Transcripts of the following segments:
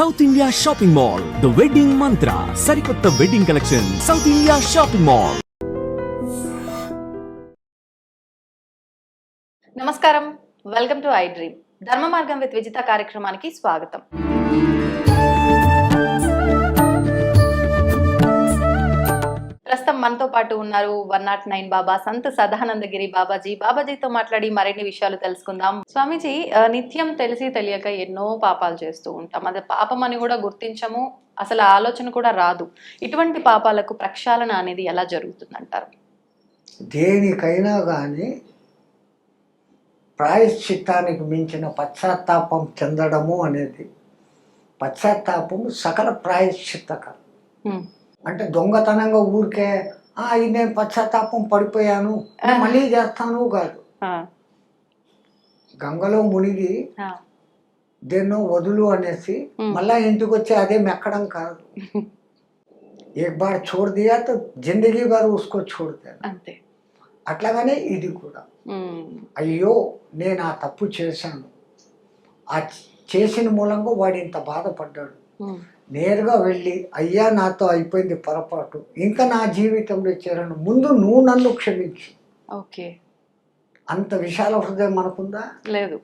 South India shopping mall the wedding mantra సరికొత్త wedding collection south India shopping mall నమస్కారం. Welcome to I dream Dharma Margam with Vijitha కార్యక్రమానికి స్వాగతం. మనతో పాటు ఉన్నారు one not nine Baba Sant Sadanandagiri Babaji. బాబాజీతో మాట్లాడి మరిన్ని విషయాలు తెలుసుకుందాం. స్వామీజీ నిత్యం తెలిసి తెలియక ఎన్నో పాపాలు చేస్తూ ఉంటాం. అది పాపం అని కూడా గుర్తించము. అసలు ఆలోచన కూడా రాదు. ఇటువంటి పాపాలకు ప్రక్షాళన అనేది ఎలా జరుగుతుందంటారు? దేనికైనా కానీ ప్రాయశ్చిత్తానికి మించిన పశ్చాత్తాపం చెందడము అనేది పశ్చాత్తాపము సకల ప్రాయశ్చిత్తకరం హ్మ్. అంటే దొంగతనంగా ఊరికే "ఆ, ఇది నేను పశ్చాత్తాపం పడిపోయాను నేను మళ్ళీ చేస్తాను కాదు ఆ, గంగలో మునిగి ఆ, దేన్నో వదులు అనేసి Hmm. మళ్ళా ఇంటికి వచ్చి అదే మెక్కడం కాదు एक बार छोड़ दिया तो जिंदगी भर उसको छोड़ देना అంతే అట్లాగనే ఇది కూడా హ్మ్. అయ్యో నేను ఆ తప్పు చేశాను ఆ చ- చేసిన మూలంగా వాడు ఇంత బాధపడ్డాడు హ్మ్. నేరుగా వెళ్ళి అయ్యా నాతో అయిపోయింది పొరపాటు. ఇంకా నా జీవితంలో చేరను. ముందు నువ్వు నన్ను క్షమించు. ఓకే. అంత విశాల హృదయం మనకుందా? లేదు.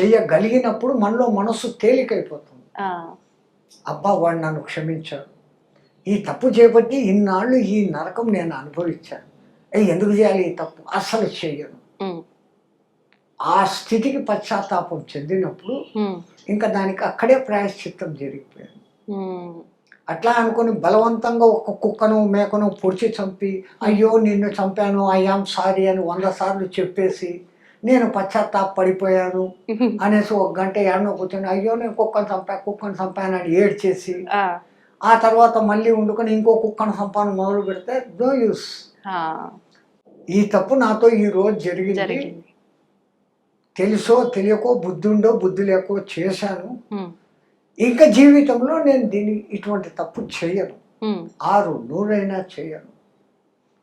చెయ్యగలిగినప్పుడు మనలో మనస్సు తేలికైపోతుంది. అబ్బా వాడు నన్ను క్షమించాడు. ఈ తప్పు చేపట్టి ఇన్నాళ్ళు ఈ నరకం నేను అనుభవించాను. ఎందుకు చేయాలి ఈ తప్పు? అస్సలు చెయ్యను. ఉమ్, ఆ స్థితికి పశ్చాత్తాపం చెందినప్పుడు ఇంకా దానికి అక్కడే ప్రాయశ్చిత్తం జరిగిపోయింది. అట్లా అనుకుని బలవంతంగా ఒక కుక్కను మేకను పొడిచి చంపి అయ్యో నిన్ను చంపాను ఐఆమ్ సారీ అని వంద సార్లు చెప్పేసి నేను పశ్చాత్తాప పడిపోయాను అనేసి ఒక గంట ఏడనో కూర్చొని అయ్యో నేను కుక్కను చంపా కుక్కను చంపాను అని ఏడ్చేసి ఆ, తర్వాత మళ్ళీ వండుకొని ఇంకో కుక్కను చంపాను మొదలు పెడితే నో యూస్. ఈ తప్పు నాతో ఈ రోజు జరిగింది. తెలుసో తెలియకో బుద్ధి ఉండో బుద్ధి లేకో చేశాను. ఉమ్, ఇంకా జీవితంలో నేను దీన్ని ఇటువంటి తప్పు చేయను. ఉమ్, ఆరు నూరైనా చేయను.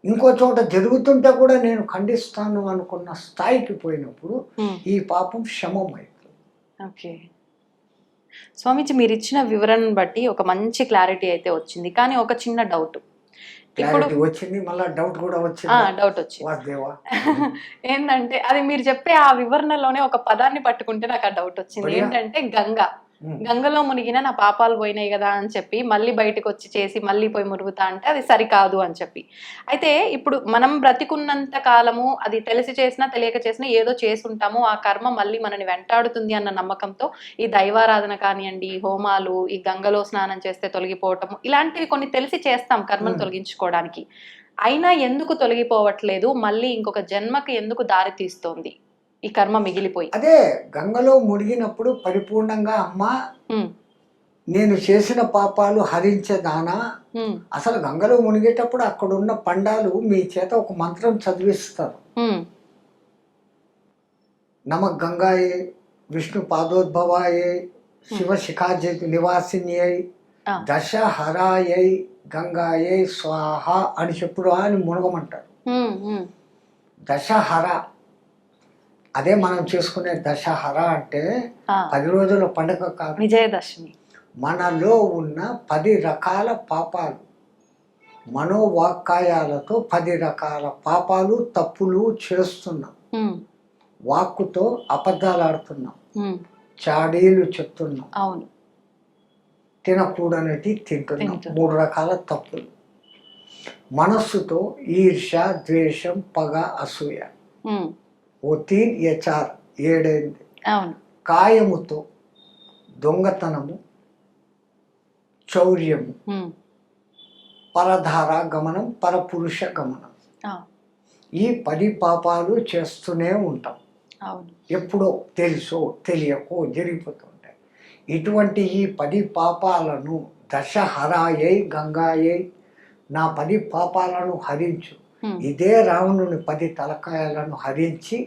ఇంకో చోట జరుగుతుంటే కూడా నేను ఖండిస్తాను అనుకున్న స్థాయికి పోయినప్పుడు ఉమ్, ఈ పాపం శమమైతుంది ఓకే. స్వామీజీ మీరు ఇచ్చిన వివరణను బట్టి ఒక మంచి క్లారిటీ అయితే వచ్చింది. కానీ ఒక చిన్న డౌట్. క్లారిటీ వచ్చింది మళ్ళీ డౌట్ కూడా వచ్చింది డౌట్ వచ్చింది వాసుదేవా ఏంటంటే అది మీరు చెప్పే ఆ వివరణలోనే ఒక పదాన్ని పట్టుకుంటే నాకు ఆ డౌట్ వచ్చింది. ఏంటంటే గంగ. గంగలో మునిగిన నా పాపాలు పోయినాయి కదా అని చెప్పి మళ్ళీ బయటకు వచ్చి చేసి మళ్ళీ పోయి మురుగుతా అంటే అది సరికాదు అని చెప్పి. అయితే ఇప్పుడు మనం బ్రతికున్నంత కాలము అది తెలిసి చేసినా తెలియక చేసినా ఏదో చేసుంటాము ఆ కర్మ మళ్ళీ మనని వెంటాడుతుంది అన్న నమ్మకంతో ఈ దైవారాధన కానివ్వండి హోమాలు ఈ గంగలో స్నానం చేస్తే తొలగిపోవటము ఇలాంటివి కొన్ని తెలిసి చేస్తాం కర్మను. తొలగించుకోవడానికి. అయినా ఎందుకు తొలగిపోవట్లేదు? మళ్ళీ ఇంకొక జన్మకి ఎందుకు దారి తీస్తోంది? ఈ కర్మ మిగిలిపోయి. అదే గంగలో మునిగినప్పుడు పరిపూర్ణంగా అమ్మ నేను చేసిన పాపాలు హరించేదానా అసలు గంగలో మునిగేటప్పుడు అక్కడ ఉన్న పండాలు మీ చేత ఒక మంత్రం చదివిస్తారు. నమ గంగాయే విష్ణు పాదోద్భవాయే శివ శిఖాజ్యోతి నివాసిన్యై. దశహరాయై గంగాయై స్వాహ అని చెప్పుడు అని మునగమంటారు. దశహర అదే మనం చేసుకునే దశహర అంటే పది రోజుల పండుగ కాదు. విజయదశమి. మనలో ఉన్న పది రకాల పాపాలు మనోవాక్కాయాలతో పది రకాల పాపాలు తప్పులు చేస్తున్నాం. వాక్కుతో అబద్ధాలు ఆడుతున్నాం. చాడీలు చెప్తున్నాం. అవును. తినకూడనటి తింటున్నాం. తింటున్నాం. మూడు రకాల తప్పులు. మనస్సుతో ఈర్ష ద్వేషం పగ అసూయ. ఉమ్, ఓ తీన్ యచార్ ఏడైంది. అవును. కాయముతో దొంగతనము చౌర్యము పరధార గమనం పరపురుష గమనం. ఈ పది పాపాలు చేస్తూనే ఉంటాం. ఎప్పుడో తెలుసో తెలియకో జరిగిపోతుంటాయి. ఇటువంటి ఈ పది పాపాలను దశహరాయై గంగాయై నా పది పాపాలను హరించు. ఇదే రావణుని పది తలకాయలను హరించి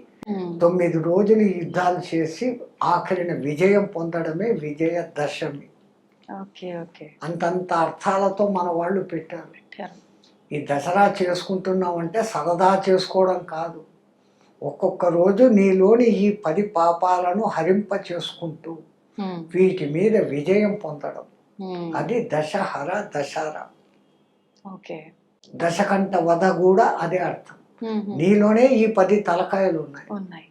తొమ్మిది రోజులు యుద్ధాలు చేసి ఆఖరిన విజయం పొందడమే విజయ దశమి. Okay okay. అంతంత అర్థాలతో మన వాళ్ళు పెట్టారు. ఈ దసరా చేసుకుంటున్నామంటే సరదా చేసుకోవడం కాదు. ఒక్కొక్క రోజు నీలోని ఈ పది పాపాలను హరింప చేసుకుంటూ వీటి మీద విజయం పొందడం. అది దశహర ఓకే. దశకంఠ వధ కూడా అదే అర్థం. నీలోనే ఈ పది తలకాయలు ఉన్నాయి. ఉన్నాయి.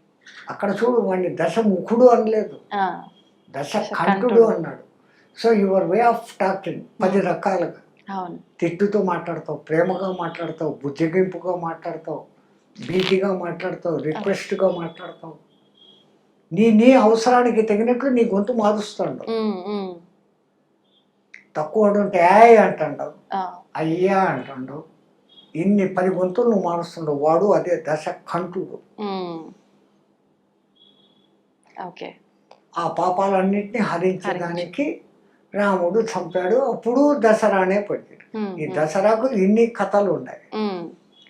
అక్కడ చూడు వాడిని దశముఖుడు అనలేదు. ఆ, దశకంఠుడు దశకంఠుడు. అన్నాడు. So your way of talking పది రకాలుగా. తిట్టుతో మాట్లాడతావు ప్రేమగా మాట్లాడతావు బుజ్జగింపుగా మాట్లాడతావు భీతిగా మాట్లాడతావు రిక్వెస్ట్గా మాట్లాడతావు. నీ నీ అవసరానికి తగినట్లు నీ గొంతు మారుస్తాడు. తక్కువ ఉంటే అంటాడు. అయ్యా అంటాడు. ఇన్ని పది గొంతులు నువ్వు మారుస్తుండవు. వాడు అదే దశ ఉమ్. ఓకే. ఆ పాపాలన్నింటినీ హరించడానికి రాముడు చంపాడు. అప్పుడు దసరానే పడింది. ఉమ్, ఈ దసరాకు ఇన్ని కథలు ఉన్నాయి. ఉమ్,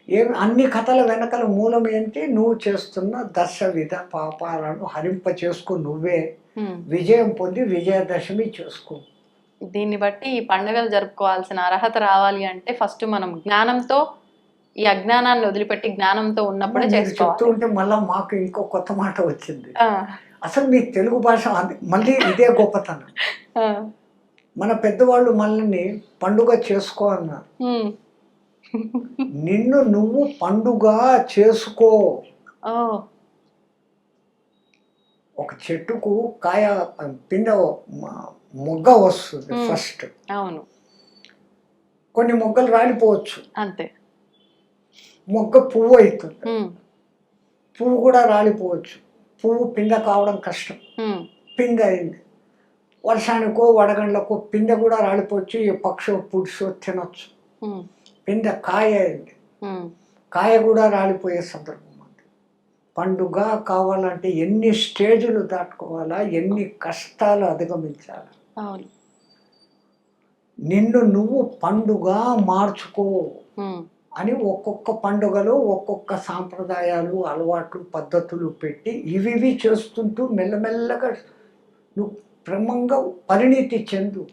ఏం అన్ని కథల వెనకల మూలం ఏంటి? నువ్వు చేస్తున్న దశ విధ పాపాలను హరింప చేసుకో నువ్వే. విజయం పొంది విజయదశమి చేసుకో. దీన్ని బట్టి ఈ పండుగలు జరుపుకోవాల్సిన అర్హత రావాలి అంటే ఫస్ట్ మనం జ్ఞానంతో ఈ అజ్ఞానాన్ని వదిలిపెట్టి జ్ఞానంతో ఉన్నప్పుడే చేసుకోవాలి. ఉంటే మళ్ళీ మాకు ఇంకో కొత్త మాట వచ్చింది. అసలు మీ తెలుగు భాష మళ్ళీ ఇదే గొప్పతనం. మన పెద్దవాళ్ళు మనల్ని పండుగ చేసుకో అన్నారు. నిన్ను నువ్వు పండుగ చేసుకో. ఒక చెట్టుకు కాయ పిండ మొగ్గ వస్తుంది. ఫస్ట్. అవును. కొన్ని మొగ్గలు రాలిపోవచ్చు. అంతే. మొగ్గ పువ్వు అవుతుంది పువ్వు కూడా రాలిపోవచ్చు. పువ్వు పిండ కావడం కష్టం. పిందె అయింది. వర్షానికో వడగండ్లకో పిందె కూడా రాలిపోవచ్చు. ఏ పక్షో పుడిసో తినొచ్చు. పిందె కాయ అయింది. కాయ కూడా రాలిపోయే సందర్భం ఉంది. పండుగ కావాలంటే ఎన్ని స్టేజులు దాటుకోవాలా ఎన్ని కష్టాలు అధిగమించాలా? అవును నిన్ను నువ్వు పండుగ మార్చుకో అని ఒక్కొక్క పండుగలో ఒక్కొక్క సాంప్రదాయాలు అలవాట్లు పద్ధతులు పెట్టి ఇవి ఇవి చేస్తుంటూ మెల్లమెల్లగా నువ్వు క్రమంగా పరిణితి చెందు.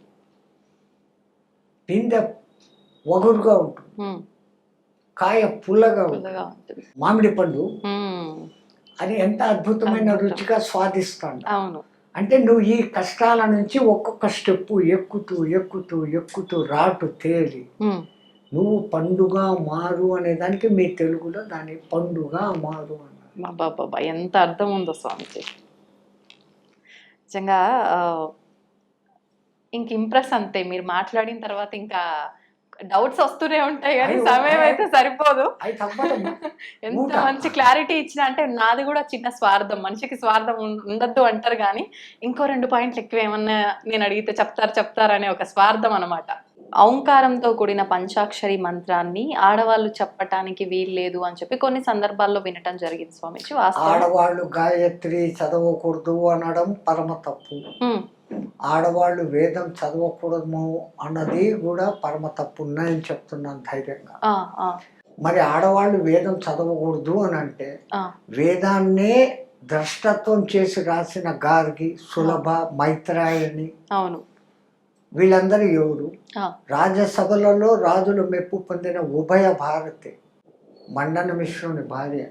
పిందె వగురుగా ఉంటుంది. కాయ పుల్లగా ఉంటుంది. మామిడి పండు అది ఎంత అద్భుతమైన అద్భుతం. రుచిగా స్వాదిస్తాడు. అవును. అంటే నువ్వు ఈ కష్టాల నుంచి ఒక్కొక్క స్టెప్పు ఎక్కుతూ ఎక్కుతూ ఎక్కుతూ రాటు తేలి నువ్వు పండుగ మారు అనే దానికి మీ తెలుగులో దాని పండుగ మారు అన్నారు. ఎంత అర్థం ఉందో స్వామిజీ. నిజంగా ఇంక ఇంప్రెస్ అంతే మీరు మాట్లాడిన తర్వాత ఇంకా డౌట్స్ వస్తూనే ఉంటాయి కానీ సమయం. అయితే సరిపోదు. ఎంత. మంచి క్లారిటీ ఇచ్చిన అంటే నాది కూడా చిన్న స్వార్థం మనిషికి స్వార్థం ఉండద్దు అంటారు కానీ ఇంకో రెండు పాయింట్లు ఎక్కువ ఏమన్నా నేను అడిగితే చెప్తారు చెప్తారనే ఒక స్వార్థం అనమాట ఔంకారంతో కూడిన పంచాక్షరి మంత్రాన్ని ఆడవాళ్ళు చెప్పటానికి వీల్లేదు అని చెప్పి కొన్ని సందర్భాల్లో వినటం జరిగింది స్వామిజీ వాస్తవం. ఆడవాళ్ళు గాయత్రి చదవకూడదు అనడం పరమ తప్పు. ఆడవాళ్ళు వేదం చదవకూడదు అన్నది కూడా పరమ తప్పు ఉన్నాయని చెప్తున్నాను ధైర్యంగా. మరి ఆడవాళ్ళు వేదం చదవకూడదు అని అంటే వేదాన్నే ద్రష్టత్వం చేసి రాసిన గార్గి సులభ మైత్రాయణి అవును. వీళ్ళందరూ ఎవరు? రాజ్యసభలలో రాజులు మెప్పు పొందిన ఉభయ భారతి మండన మిశ్రుని భార్య.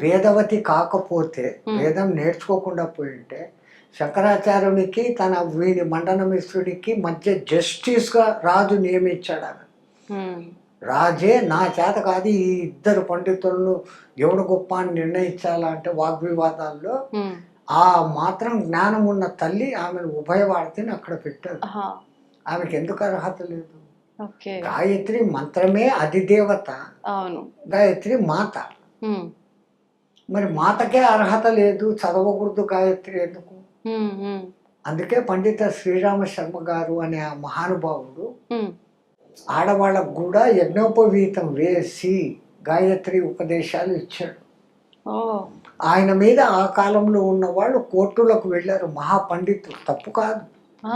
వేదవతి కాకపోతే. వేదం నేర్చుకోకుండా పోయింటే శంకరాచార్యునికి తన వీడి మండన మిశ్రుడికి మధ్య జస్టిస్గా రాజు నియమించాడు ఆమె. రాజే నా చేత కాదు ఈ ఇద్దరు పండితులను ఎవడు గొప్ప అని నిర్ణయించాలంటే వాగ్వివాదాల్లో ఆ మాత్రం జ్ఞానం ఉన్న తల్లి ఆమెను ఉభయ భారతిని అక్కడ పెట్టారు. ఆమెకి ఎందుకు అర్హత లేదు? గాయత్రి మంత్రమే అధిదేవత. గాయత్రి మాత. మరి మాతకే అర్హత లేదు చదవకూడదు గాయత్రి ఎందుకు? అందుకే పండిత శ్రీరామ శర్మ గారు అనే ఆ మహానుభావుడు ఆడవాళ్ళకు కూడా యజ్ఞోపవీతం వేసి గాయత్రి ఉపదేశాలు ఇచ్చాడు. ఆయన మీద ఆ కాలంలో ఉన్న వాళ్ళు కోర్టులకు వెళ్ళారు మహాపండితులు. తప్పు కాదు.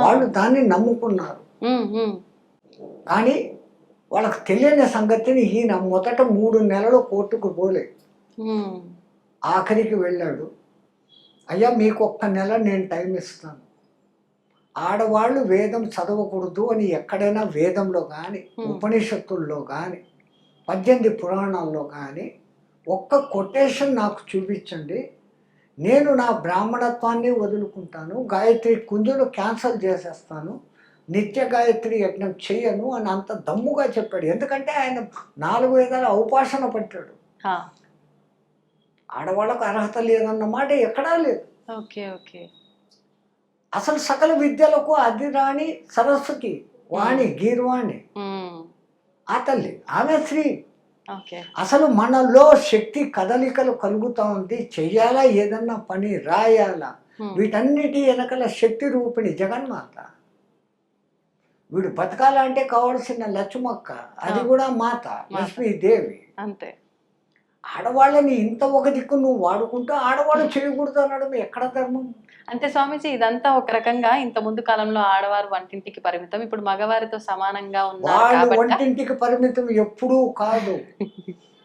వాళ్ళు దాన్ని నమ్ముకున్నారు. కానీ వాళ్ళకి తెలియని సంగతిని ఈయన మొదట మూడు నెలలు కోర్టుకు పోలే ఆఖరికి వెళ్ళాడు. అయ్యా మీకు ఒక్క నెల నేను టైం ఇస్తాను. ఆడవాళ్ళు వేదం చదవకూడదు అని ఎక్కడైనా వేదంలో కానీ. ఉపనిషత్తుల్లో కానీ పద్దెనిమిది పురాణాల్లో కానీ ఒక్క కొటేషన్ నాకు చూపించండి. నేను నా బ్రాహ్మణత్వాన్ని వదులుకుంటాను. గాయత్రి కుంజును క్యాన్సల్ చేసేస్తాను. నిత్య గాయత్రి యజ్ఞం చెయ్యను అని అంత దమ్ముగా చెప్పాడు. ఎందుకంటే ఆయన నాలుగు వేదాల ఔపాసన పట్టాడు. ఆడవాళ్ళకు అర్హత లేదన్న మాట ఎక్కడా లేదు. Okay okay. అసలు సకల విద్యలకు అది రాణి సరస్వతి వాణి గీర్వాణి. ఆ తల్లి ఆమె స్త్రీ. అసలు మనలో శక్తి కదలికలు కలుగుతా ఉంది. చెయ్యాలా ఏదన్నా పని రాయాలా? వీటన్నిటి వెనకల శక్తి రూపిణి జగన్మాత. వీడు బతకాలంటే కావాల్సిన లక్ష్మక్క అది. కూడా మాత. లక్ష్మీదేవి. అంతే. ఆడవాళ్ళని ఇంత ఒక దిక్కు నువ్వు వాడుకుంటూ ఆడవాళ్ళు చేయకూడదు అనడం ఎక్కడ ధర్మం? అంటే స్వామీజీ ఇదంతా ఒక రకంగా ఇంత ముందు కాలంలో ఆడవారు వంటింటికి పరిమితం. ఇప్పుడు మగవారితో సమానంగా ఉన్నారు వంటింటికి పరిమితం ఎప్పుడూ కాదు.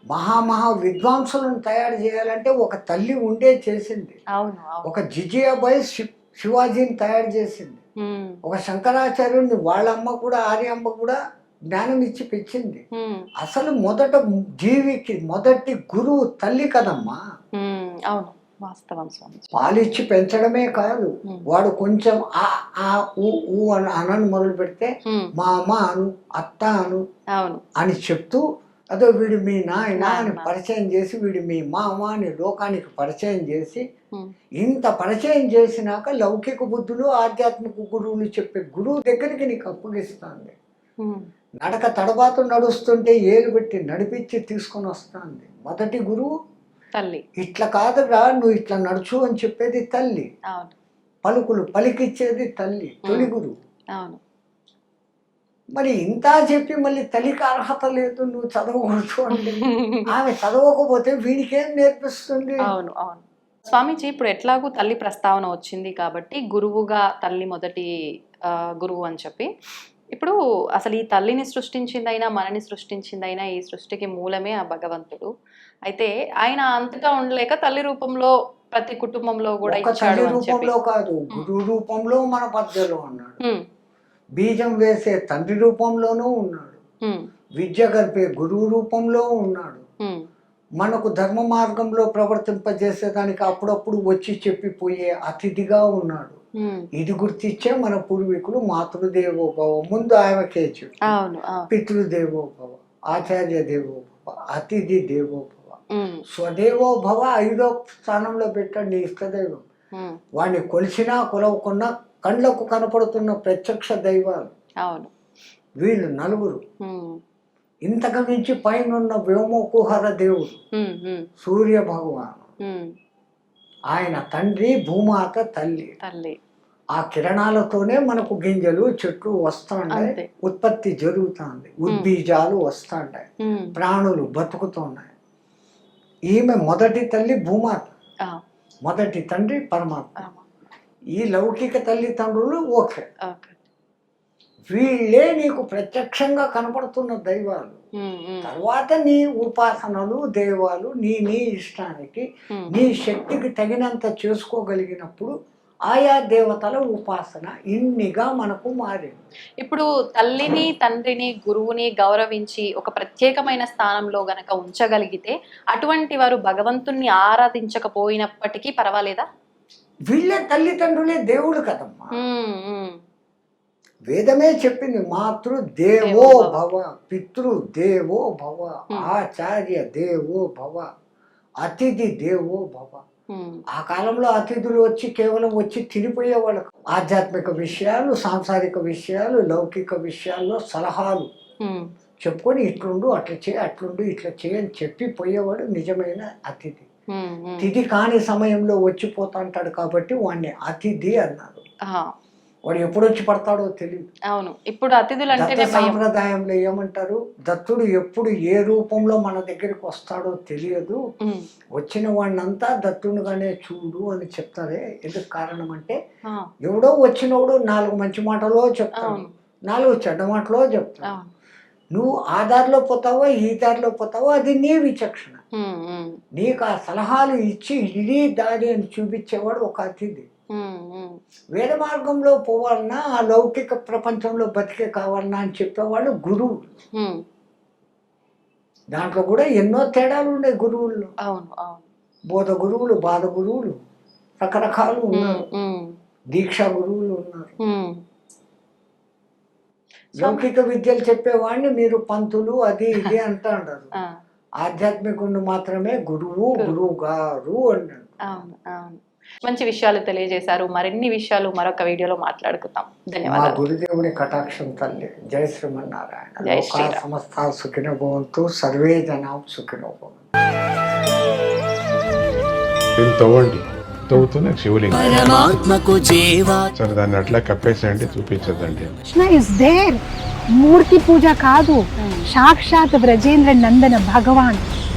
మహామహా విద్వాంసులను తయారు చేయాలంటే ఒక తల్లి ఉండే చేసింది. అవును ఒక జిజియాబాయి శివాజీని తయారు చేసింది. ఒక శంకరాచార్యుడిని వాళ్ళ అమ్మ కూడా ఆర్య అమ్మ కూడా జ్ఞానం ఇచ్చి పెంచింది అసలు మొదట జీవికి మొదటి గురువు తల్లి కదమ్మా. అవును. వాస్తవం పాలిచ్చి పెంచడమే కాదు. వాడు కొంచెం ఆ ఆ ఊ అని అనని మొదలు పెడితే మా అమ్మ అను అత్త అను అని చెప్తూ అదో వీడు మీ నాయన అని. పరిచయం చేసి వీడు మీ మామ అని లోకానికి పరిచయం చేసి ఇంత పరిచయం చేసినాక లౌకిక బుద్ధులు ఆధ్యాత్మిక గురువులు చెప్పే గురువు దగ్గరికి నీకు అప్పగిస్తుంది నడక తడబాటు నడుస్తుంటే ఏలు పెట్టి నడిపించి తీసుకొని వస్తుంది. మొదటి గురువు తల్లి. ఇట్లా కాదురా నువ్వు ఇట్లా నడుచు అని చెప్పేది తల్లి. పలుకులు పలికిచ్చేది తల్లి తొలి గురువు అవును. మరి ఇంత చెప్పి మళ్ళీ తల్లికి అర్హత లేదు నువ్వు చదవకూడదు అంటే. ఆమె చదవకపోతే వీడికేం నేర్పిస్తుంది? అవును అవును. స్వామీజీ ఇప్పుడు ఎట్లాగూ తల్లి ప్రస్తావన వచ్చింది కాబట్టి గురువుగా తల్లి మొదటి ఆ, గురువు అని చెప్పి ఇప్పుడు అసలు ఈ తల్లిని సృష్టించిందైనా మనని సృష్టించిందైనా ఈ సృష్టికి మూలమే ఆ భగవంతుడు. అయితే ఆయన అంతటా ఉండలేక తల్లి రూపంలో ప్రతి కుటుంబంలో కూడా ఇచ్చాడు రూపంలో కాదు గురు రూపంలో మన పద్యలో ఉన్నాడు బీజం వేసే తండ్రి రూపంలోనూ ఉన్నాడు. విద్య గడిపే గురువు రూపంలో ఉన్నాడు. మనకు ధర్మ మార్గంలో ప్రవర్తింపజేసేదానికి అప్పుడప్పుడు వచ్చి చెప్పిపోయే అతిథిగా ఉన్నాడు. ఇది గుర్తించే మన పూర్వీకులు మాతృదేవోభవ ముందు అవును పితృదేవోభవ ఆచార్య దేవోభవ అతిథి దేవోభవ. స్వదేవోభవ ఐదో స్థానంలో పెట్టండి ఇష్టదైవం. వాడిని కొలిసినా కొలవకున్నా కళ్ళకు కనపడుతున్న ప్రత్యక్ష దైవాలు. వీళ్ళు నలుగురు. ఇంతకు మించి పైన ఉన్న వ్యోమకుహర దేవుడు సూర్య భగవాను. ఆయన తండ్రి భూమాత తల్లి. తల్లి. ఆ కిరణాలతోనే మనకు గింజలు చెట్లు అంతే. ఉత్పత్తి జరుగుతుంది. ఉద్బీజాలు ఉమ్, ప్రాణులు బతుకుతున్నాయి. ఈమె మొదటి తల్లి భూమాత. మొదటి తండ్రి పరమాత్మ. ఈ లౌకిక తల్లిదండ్రులు ఓకే. వీళ్ళే నీకు ప్రత్యక్షంగా కనపడుతున్న దైవాలు. తర్వాత నీ ఉపాసనలు దేవాలు నీ నీ ఇష్టానికి. నీ శక్తికి తగినంత చేసుకోగలిగినప్పుడు ఆయా దేవతల ఉపాసన ఇన్నిగా మనకు మారింది. ఇప్పుడు తల్లిని తండ్రిని గురువుని గౌరవించి ఒక ప్రత్యేకమైన స్థానంలో గనక ఉంచగలిగితే అటువంటి వారు భగవంతుణ్ణి ఆరాధించకపోయినప్పటికీ పర్వాలేదా? వీళ్ళే తల్లిదండ్రులే దేవుడు కదమ్మా. వేదమే చెప్పింది మాతృ దేవో భవ పితృ దేవో భవ ఆచార్య దేవో భవ అతిథి దేవో భవ. ఆ కాలంలో అతిథులు వచ్చి కేవలం వచ్చి తినిపోయేవాళ్ళు ఆధ్యాత్మిక విషయాలు సాంసారిక విషయాలు లౌకిక విషయాల్లో సలహాలు. చెప్పుకొని ఇట్లుండు అట్లా చేయి అట్లుండు ఇట్లా చేయని చెప్పి పోయేవాడు నిజమైన అతిథి. తిథి కాని సమయంలో వచ్చిపోతా అంటాడు కాబట్టి వాడిని అతిథి అన్నారు. వాడు ఎప్పుడు వచ్చి పడతాడో తెలియదు అవును. ఇప్పుడు అతిథులు భయం. సాంప్రదాయంలో ఏమంటారు? దత్తుడు ఎప్పుడు ఏ రూపంలో మన దగ్గరికి వస్తాడో తెలియదు. వచ్చిన వాడినంతా దత్తునిగానే చూడు అని చెప్తారే. ఎందుకు కారణం అంటే ఎవడో వచ్చినోడు నాలుగు మంచి మాటలో చెప్తాడు. నాలుగు చెడ్డ మాటలో చెప్తాడు. నువ్వు ఆ దారిలో పోతావో ఈ దారిలో పోతావో అది నీ విచక్షణ. నీకు ఆ సలహాలు ఇచ్చి ఇది దారి అని చూపించేవాడు ఒక అతిథి. వేద మార్గంలో పోవాలన్నా ఆ లౌకిక ప్రపంచంలో బతికే కావాలన్నా అని చెప్పేవాళ్ళు గురువు. దాంట్లో కూడా ఎన్నో తేడాలు ఉన్నాయి గురువుల్లో. అవును అవును. బోధ గురువులు బాధ గురువులు రకరకాలు ఉన్నారు. దీక్షా గురువులు ఉన్నారు. లౌకిక విద్యలు చెప్పేవాడిని మీరు పంతులు అది ఇది అంటారు ఆ, ఆధ్యాత్మికుడు మాత్రమే గురువు గురువు గారు అన్నాడు. అవును అవును. మంచి విషయాలు తెలియజేశారు. మరిన్ని విషయాలు మరొక వీడియోలో మాట్లాడుకుందాం. మా ధన్యవాదాలు. గురుదేవుని కటాక్షం తల్లి. జై శ్రీమన్నారాయణ. జై లోకా శ్రీరామ్. సమస్త సుఖినో భవంతు సర్వే జనా సుఖినో భవంతు దీన్ని తవ్వండి. తవ్వుతూనే శివలింగం. సరే దాన్ని అట్లా కప్పేసేయండి చూపించదండి కృష్ణ ఇస్ దేర్ మూర్తి పూజ కాదు. సాక్షాత్ బ్రజేంద్ర నందన భగవాన్.